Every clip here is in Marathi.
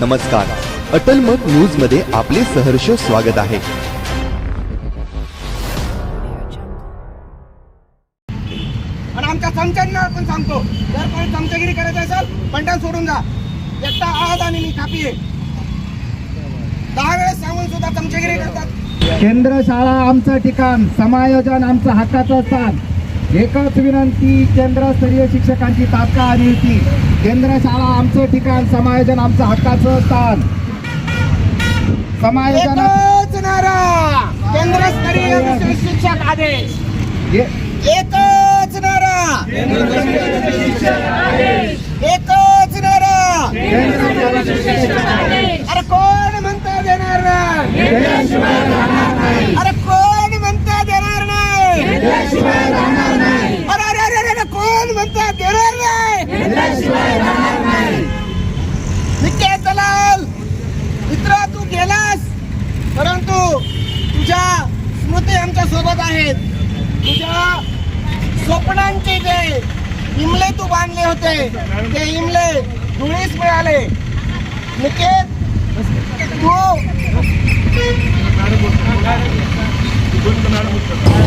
नमस्कार. अटल मत न्यूजमध्ये आपले सहर्ष स्वागत आहे. आणि आमच्या चमच्यांना पण सांगतो. जर कोणी चमचागिरी करायचं असेल पंढर सोडून जा. एकटा आहात आणि मी खापी आहे. दहा वेळेस सांगून सुद्धा चमचागिरी करतात. केंद्र शाळा आमचं ठिकाण समायोजन आमचं हक्काचं स्थान. एकच विनंती केंद्रस्तरीय शिक्षकांची तात्काळ नियुक्ती. केंद्र शाळा आमचं ठिकाण समायोजन आमचं हक्काचं स्थान. समायोजन केंद्रस्तरीय विशेष शिक्षक आदेश. एकच नारा एकच नारा अरे कोण म्हणता देणार नाही अरे कोण म्हणता देणार नाही अरे अरे अरे अरे, अरे कोण म्हणता देणार नाही निकेत दलाल मित्र तू गेलास परंतु तुझ्या स्मृती आमच्यासोबत आहेत तुझ्या स्वप्नांचे जे इमले तू बांधले होते ते इमले धुळीस मिळाले. निकेत तू?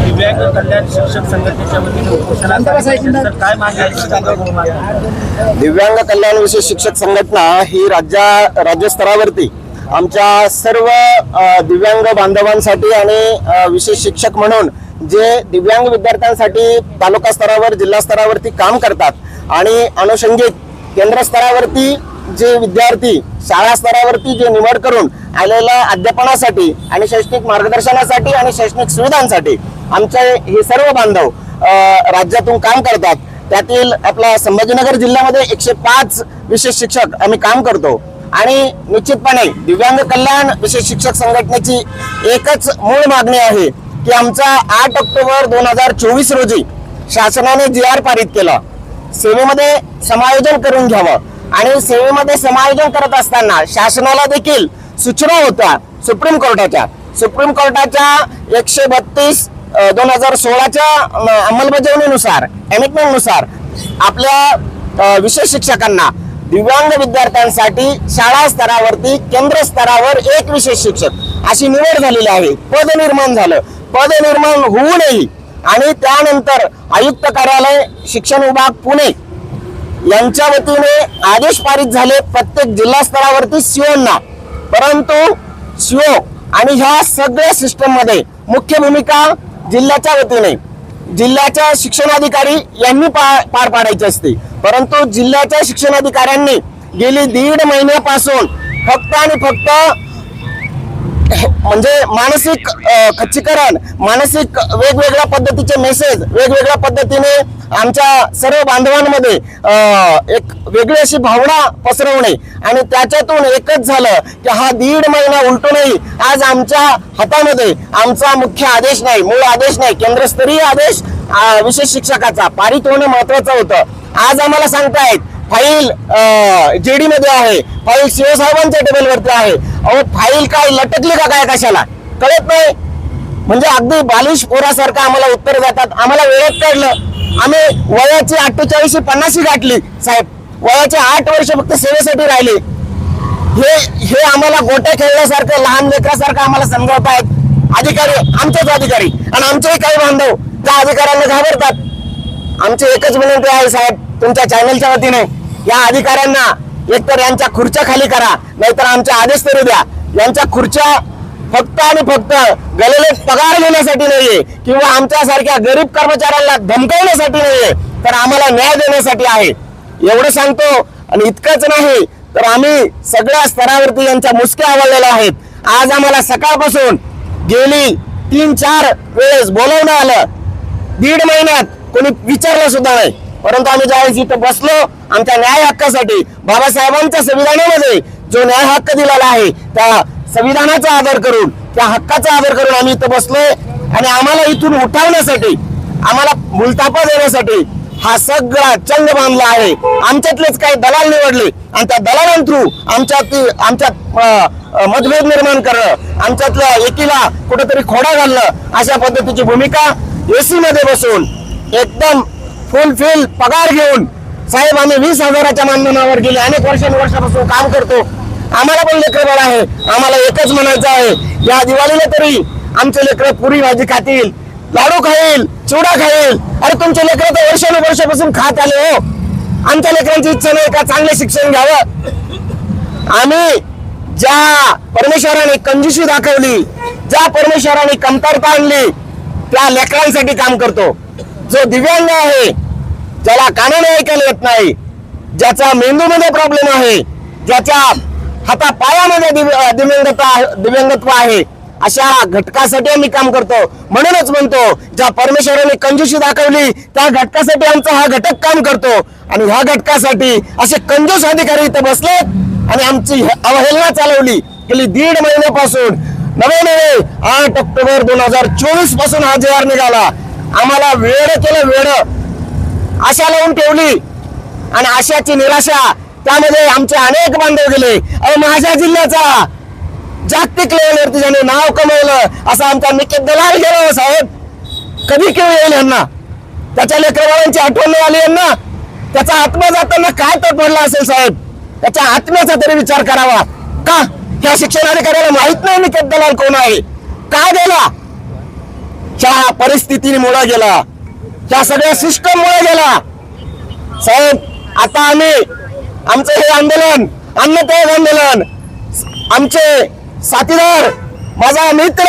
दिव्यांग कल्याण शिक्षक संघटनेच्या वतीने काय मागणी आहे? दिव्यांग कल्याण विशेष शिक्षक संघटना ही राज्या राज्यस्तरावरती आमच्या सर्व दिव्यांग बांधवांसाठी आणि विशेष शिक्षक म्हणून जे दिव्यांग विद्यार्थ्यांसाठी तालुका स्तरावर जिल्हा स्तरावरती काम करतात आणि अनुषंगिक केंद्र स्तरावरती जे विद्यार्थी शाळा स्तरावरती जे निवड करून आलेल्या अध्यापनासाठी आणि शैक्षणिक मार्गदर्शनासाठी आणि शैक्षणिक सुविधांसाठी आमचे हे सर्व बांधव राज्यातून काम करतात. त्यातील आपला संभाजीनगर जिल्ह्यामध्ये एकशे पाच विशेष शिक्षक आम्ही काम करतो. आणि निश्चितपणे दिव्यांग कल्याण विशेष शिक्षक संघटनेची एकच मूळ मागणी आहे की आमचा आठ ऑक्टोबर दोन हजार चोवीस रोजी शासनाने जी आर पारित केला. सेवेमध्ये समायोजन करून घ्यावं. आणि सेवेमध्ये समायोजन करत असताना शासनाला देखील सूचना होत्या सुप्रीम कोर्टाच्या. सुप्रीम कोर्टाच्या एकशे बत्तीस दोन हजार सोळाच्या अंमलबजावणीनुसार नुसार आपल्या विशेष शिक्षकांना दिव्यांग विद्यार्थ्यांसाठी शाळा स्तरावरती केंद्र स्तरावर एक विशेष शिक्षक अशी निवड झालेली आहे. पद निर्माण झालं. पद निर्माण होऊनही आणि त्यानंतर आयुक्त कार्यालय शिक्षण विभाग पुणे यांच्या वतीने आदेश पारित झाले प्रत्येक जिल्हा स्तरावरती सीओना. परंतु सीओ आणि ह्या सगळ्या सिस्टममध्ये मुख्य भूमिका जिल्ह्याच्या वतीने. जिल्ह्याच्या शिक्षणाधिकारी यांनी पार पाडायची असते. परंतु जिल्ह्याच्या शिक्षणाधिकाऱ्यांनी गेली दीड महिन्यापासून फक्त आणि फक्त म्हणजे मानसिक खच्चीकरण मानसिक वेगवेगळ्या पद्धतीचे मेसेज वेगवेगळ्या पद्धतीने आमच्या सर्व बांधवांमध्ये एक वेगळी अशी भावना पसरवणे आणि त्याच्यातून एकच झालं की हा दीड महिना उलटूनही आज आमच्या हातामध्ये आमचा मुख्य आदेश नाही मूळ आदेश नाही केंद्रस्तरीय आदेश विशेष शिक्षकाचा पारित होणं महत्वाचं होतं. आज आम्हाला सांगतायत फाईल जेडी मध्ये आहे फाईल शिवसाहेबांच्या साहेबांच्या टेबलवरती आहे. अहो फाईल काय लटकली का काय कशाला? कळत नाही. म्हणजे अगदी बालिश पोरासारखं आम्हाला उत्तर देतात. आम्हाला वेळेत काढलं आम्ही वयाची अठ्ठेचाळीस पन्नाशी गाठली साहेब. वयाचे आठ वर्ष फक्त सेवेसाठी राहिले. हे हे आम्हाला गोट्या खेळल्यासारखं लहान लेकरासारखं आम्हाला समजावतायत. आहेत अधिकारी आमचेच अधिकारी आणि आमचेही काही बांधव त्या अधिकाऱ्यांना घाबरतात. आमची एकच विनंती आहे साहेब. तुमच्या चॅनलच्या वतीने या अधिकाऱ्यांना एकतर यांच्या खुर्च्या खाली करा नाहीतर आमचे आदेश तरी द्या. यांच्या खुर्च्या फक्त आणि फक्त गलेले पगार घेण्यासाठी नाहीये किंवा आमच्यासारख्या गरीब कर्मचाऱ्यांना धमकवण्यासाठी नाहीये तर आम्हाला न्याय देण्यासाठी आहे. एवढं सांगतो आणि इतकंच नाही तर आम्ही सगळ्या स्तरावरती यांच्या मुसक्या आवडलेल्या आहेत. आज आम्हाला सकाळपासून गेली तीन चार वेळेस बोलवणं आलं. दीड महिन्यात कोणी विचारलं सुद्धा नाही. परंतु आम्ही ज्यावेळेस इथं बसलो आमच्या न्याय हक्कासाठी बाबासाहेबांच्या संविधानामध्ये जो न्याय हक्क दिलेला आहे त्या संविधानाचा आदर करून त्या हक्काचा आदर करून आम्ही इथं बसलोय. आणि आम्हाला इथून उठवण्यासाठी आम्हाला मुलतापा देण्यासाठी हा सगळा चंग बांधला आहे. आमच्यातलेच काही दलाल निवडले आणि त्या दलालां थ्रू आमच्यात आमच्यात मतभेद निर्माण करणं आमच्यातल्या एकीला कुठेतरी खोडा घालणं अशा पद्धतीची भूमिका एसी मध्ये बसून एकदम फुलफिल पगार घेऊन साहेब आम्ही वीस हजाराच्या मानधनावर गेले. अनेक वर्षानुवर्षापासून काम करतो. आम्हाला पण लेकर बाळ आहे. आम्हाला एकच म्हणायचं आहे. या दिवाळीला तरी आमचे लेकर पुरी भाजी खातील लाडू खाईल चिवडा खाईल. अरे तुमचे लेकर तर वर्षानुवर्षापासून खात आले हो. आमच्या लेकरांची इच्छा नाही का चांगले शिक्षण घ्यावं? आम्ही ज्या परमेश्वराने कंजुशी दाखवली ज्या परमेश्वराने कमतरता आणली त्या लेकरांसाठी काम करतो. जो दिव्यांग आहे ज्याला कानाने ऐकायला येत नाही ज्याचा मेंदूमध्ये प्रॉब्लेम आहे ज्याच्या हाता पायामध्ये दिव्य- दिव्यांगता दिव्यांगत्व आहे. अशा घटकासाठी आम्ही काम करतो. म्हणूनच म्हणतो ज्या परमेश्वराने कंजूशी दाखवली त्या घटकासाठी आमचा हा घटक काम करतो. आणि ह्या घटकासाठी असे कंजूस अधिकारी इथे बसले आणि आमची अवहेलना चालवली गेली दीड महिन्यापासून. नवे नवे आठ ऑक्टोबर दोन हजार चोवीसपासून हा जे निघाला. आम्हाला वेळ केलं वेळ. आशा लावून ठेवली. आणि आशाची निराशा त्यामध्ये आमचे अनेक बांधव गेले. अहो माझ्या जिल्ह्याचा जागतिक लेवलवरती ज्याने नाव कमवलं असं आमचा निकेत दलाल गेला हो, साहेब. कधी केव्हा येईल यांना? त्याच्या लेकरवाळांची आठवण आली यांना? त्याचा आत्मा जाताना काय तर पडला असेल साहेब? त्याच्या आत्म्याचा तरी विचार करावा. का? ह्या शिक्षणाधिकाऱ्याला माहीत नाही निकेत दलाल कोण आहे. का गेला? ह्या परिस्थितीमुळे गेला. ह्या सगळ्या सिस्टम मुळे गेला. साहेब आता आम्ही आमचं हे आंदोलन अन्नत्याग आंदोलन. आमचे साथीदार माझा मित्र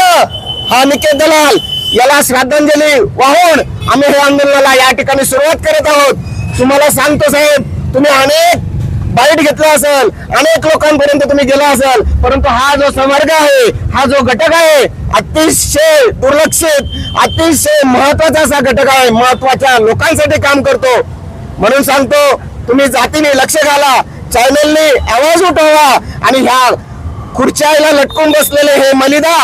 हा निकेत दलाल याला श्रद्धांजली वाहून आम्ही हे आंदोलनाला या ठिकाणी सुरुवात करत आहोत. तुम्हाला सांगतो साहेब तुम्ही अनेक बाईट घेतला असेल अनेक लोकांपर्यंत तुम्ही गेला असेल परंतु हा जो संवर्ग आहे हा जो घटक आहे अतिशय दुर्लक्षित अतिशय महत्त्वाचा असा घटक आहे. महत्त्वाच्या लोकांसाठी काम करतो. म्हणून सांगतो तुम्ही जातीने लक्ष घाला चॅनलने आवाज उठवा आणि ह्या खुर्च्याला लटकून बसलेले हे मलिदा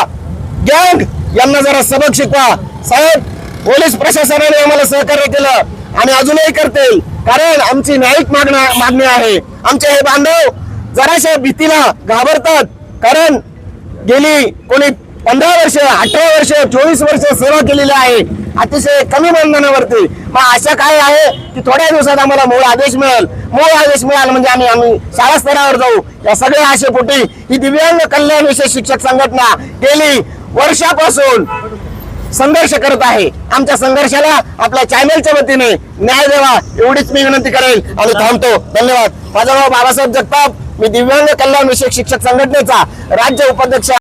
गँग यांना जरा सबक शिकवा. साहेब पोलीस प्रशासनाने आम्हाला सहकार्य केलं आणि अजूनही करतील कारण आमची न्यायिक मागणी मागणी आहे. आमचे हे बांधव जराशा भीतीला घाबरतात कारण गेली कोणी पंधरा वर्ष अठरा वर्ष चोवीस वर्ष सेवा केलेली आहे. अतिशय कमी मानधनावरती. मग आशा काय आहे की थोड्या दिवसात आम्हाला मूळ आदेश मिळेल. मूळ आदेश मिळाला म्हणजे आम्ही आम्ही शाळा स्तरावर जाऊ. या सगळ्या आशेपोटी ही दिव्यांग कल्याण विषय शिक्षक संघटना गेली वर्षापासून संघर्ष करत आहे. आमच्या संघर्षाला आपल्या चॅनलच्या वतीने न्याय द्यावा एवढीच मी विनंती करेल आणि थांबतो. धन्यवाद. माझं नाव बाबासाहेब जगताप. मी दिव्यांग कल्याण विषयक शिक्षक संघटनेचा राज्य उपाध्यक्ष